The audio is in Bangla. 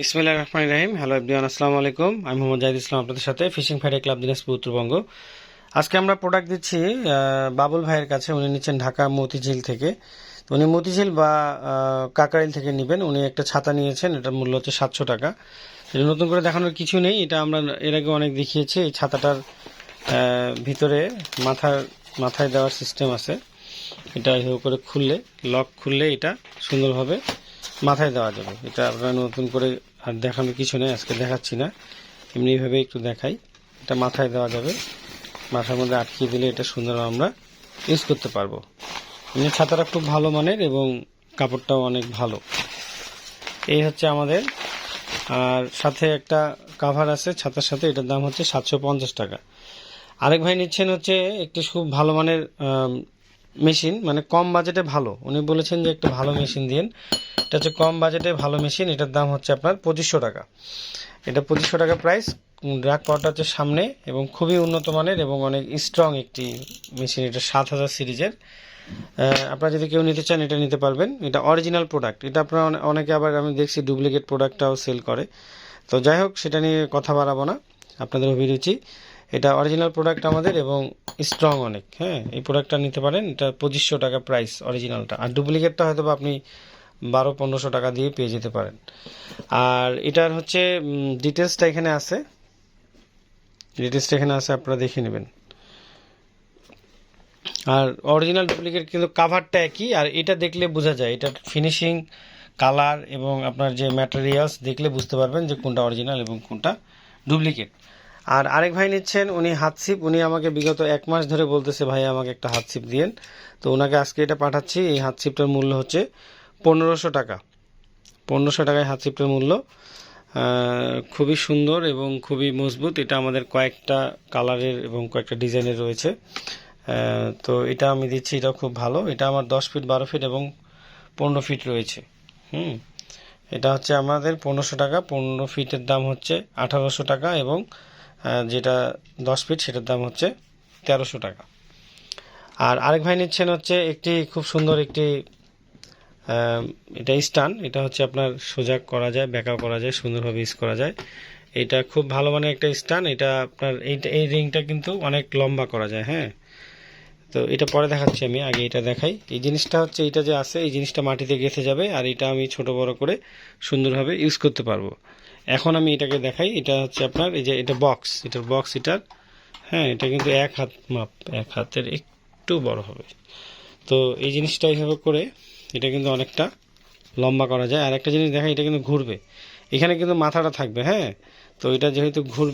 বিসমিল্লাহ রহমান রাহিম। হ্যালো এভরিওয়ান আসসালামু আলাইকুম। আমি মোহাম্মদ জাহিদ ইসলাম আপনাদের সাথে fishing Friday club Dinajpur Uttarbanga. আজকে আমরা প্রোডাক্ট দিচ্ছি বাবুল ভাইয়ের কাছে। উনি নিচ্ছেন ঢাকা মতিঝিল থেকে। তো উনি মতিঝিল বা কাকরাইল থেকে নেবেন। উনি একটা ছাতা নিয়েছেন, এটার মূল্য হচ্ছে সাতশো টাকা। এটা নতুন করে দেখানোর কিছু নেই। এটা আমরা এর আগে অনেক দেখিয়েছি। এই ছাতাটার ভিতরে মাথার, মাথায় দেওয়ার সিস্টেম আছে। এটা করে খুললে লক খুললে এটা সুন্দরভাবে মাথায় দেওয়া যাবে। এটা আপনারা নতুন করে আর দেখানোর কিছু নেই, আজকে দেখাচ্ছি না। এমনিভাবে একটু দেখাই। এটা মাথায় দেওয়া যাবে। মাথার মধ্যে আটকিয়ে দিলে এটা সুন্দর আমরা ইউজ করতে পারব। এমনি ছাতাটা খুব ভালো মানের এবং কাপড়টাও অনেক ভালো। এই হচ্ছে আমাদের। আর সাথে একটা কাভার আছে, ছাতার সাথে এটার দাম হচ্ছে সাতশো পঞ্চাশ টাকা। আরেক ভাই নিচ্ছেন হচ্ছে একটি খুব ভালো মানের মেশিন মানে কম বাজেটে ভালো। উনি বলেছেন যে একটু ভালো মেশিন দিন এটা হচ্ছে কম বাজেটে ভালো মেশিন, এটার দাম হচ্ছে আপনার পঁচিশশো টাকা। এটা পঁচিশশো টাকা প্রাইস ড্রাগ পাওয়ারটা হচ্ছে সামনে এবং খুবই উন্নত মানের এবং অনেক স্ট্রং একটি মেশিন, এটা সাত হাজার সিরিজের। আপনারা যদি কেউ নিতে চান, এটা নিতে পারবেন। এটা অরিজিনাল প্রোডাক্ট এটা আপনারা অনেকে আবার আমি দেখছি ডুপ্লিকেট প্রোডাক্টটাও সেল করে। তো যাই হোক, সেটা নিয়ে কথা বাড়াবো না। আপনাদের অভিরুচি। এটা অরিজিনাল প্রোডাক্ট আমাদের এবং স্ট্রং অনেক হ্যাঁ? এই প্রোডাক্টটা নিতে পারেন। এটা পঁচিশশো টাকা প্রাইস অরিজিনালটা আর ডুপ্লিকেটটা হয়তো আপনি বারো, পনেরোশো টাকা দিয়ে পেয়ে যেতে পারেন। আর এটার হচ্ছে ডিটেলসটা এখানে আছে। ডিটেলসটা এখানে আছে, আপনারা দেখে নেবেন। আর অরিজিনাল ডুপ্লিকেট কিন্তু কাভারটা একই, আর এটা দেখলে বোঝা যায়। এটার ফিনিশিং কালার এবং আপনার যে ম্যাটেরিয়ালস দেখলে বুঝতে পারবেন যে কোনটা অরিজিনাল এবং কোনটা ডুপ্লিকেট আর আরেক ভাই নিচ্ছেন, উনি হাতছিপ উনি আমাকে বিগত এক মাস ধরে বলতেছে, ভাই, আমাকে একটা হাতছিপ দিয়েন। তো ওনাকে আজকে এটা পাঠাচ্ছি। এই হাতছিপটার মূল্য হচ্ছে পনেরোশো টাকা। পনেরোশো টাকায় হাতছিপটার মূল্য। খুবই সুন্দর এবং খুবই মজবুত। এটা আমাদের কয়েকটা কালারের এবং কয়েকটা ডিজাইনের রয়েছে। তো এটা আমি দিচ্ছি এটা খুব ভালো। এটা আমার দশ ফিট, বারো ফিট এবং পনেরো ফিট রয়েছে। হুম? এটা হচ্ছে আমাদের পনেরোশো টাকা। পনেরো ফিটের দাম হচ্ছে আঠারোশো টাকা এবং যেটা দশ ফিট, সেটার দাম হচ্ছে তেরোশো টাকা। আর আরেক ভাই নিচ্ছেন হচ্ছে একটি খুব সুন্দর একটি এটা স্টান। এটা হচ্ছে আপনার সোজা করা যায় ব্যাকা করা যায়, সুন্দরভাবে ইউজ করা যায়। এটা খুব ভালো মানের একটা স্টান। এটা আপনার এইটা এই রিংটা কিন্তু অনেক লম্বা করা যায় হ্যাঁ। তো এটা পরে দেখাচ্ছি আমি, আগে এটা দেখাই। এই জিনিসটা হচ্ছে, এটা যে আছে, এই জিনিসটা মাটিতে গেঁথে যাবে আর এটা আমি ছোট বড় করে সুন্দরভাবে ইউজ করতে পারব। এখন আমি এটাকে দেখাই। এটা হচ্ছে আপনার, এই যে এটা বক্স এটার বক্স এটার হ্যাঁ এটা কিন্তু এক হাত মাপ, এক হাতের একটু বড় হবে। তো এই জিনিসটা এইভাবে করে এটা কিন্তু অনেকটা লম্বা করা যায়। আর একটা জিনিস দেখা, এটা কিন্তু ঘুরবে। এখানে কিন্তু মাথাটা থাকবে হ্যাঁ? তো এটা যেহেতু ঘুরবে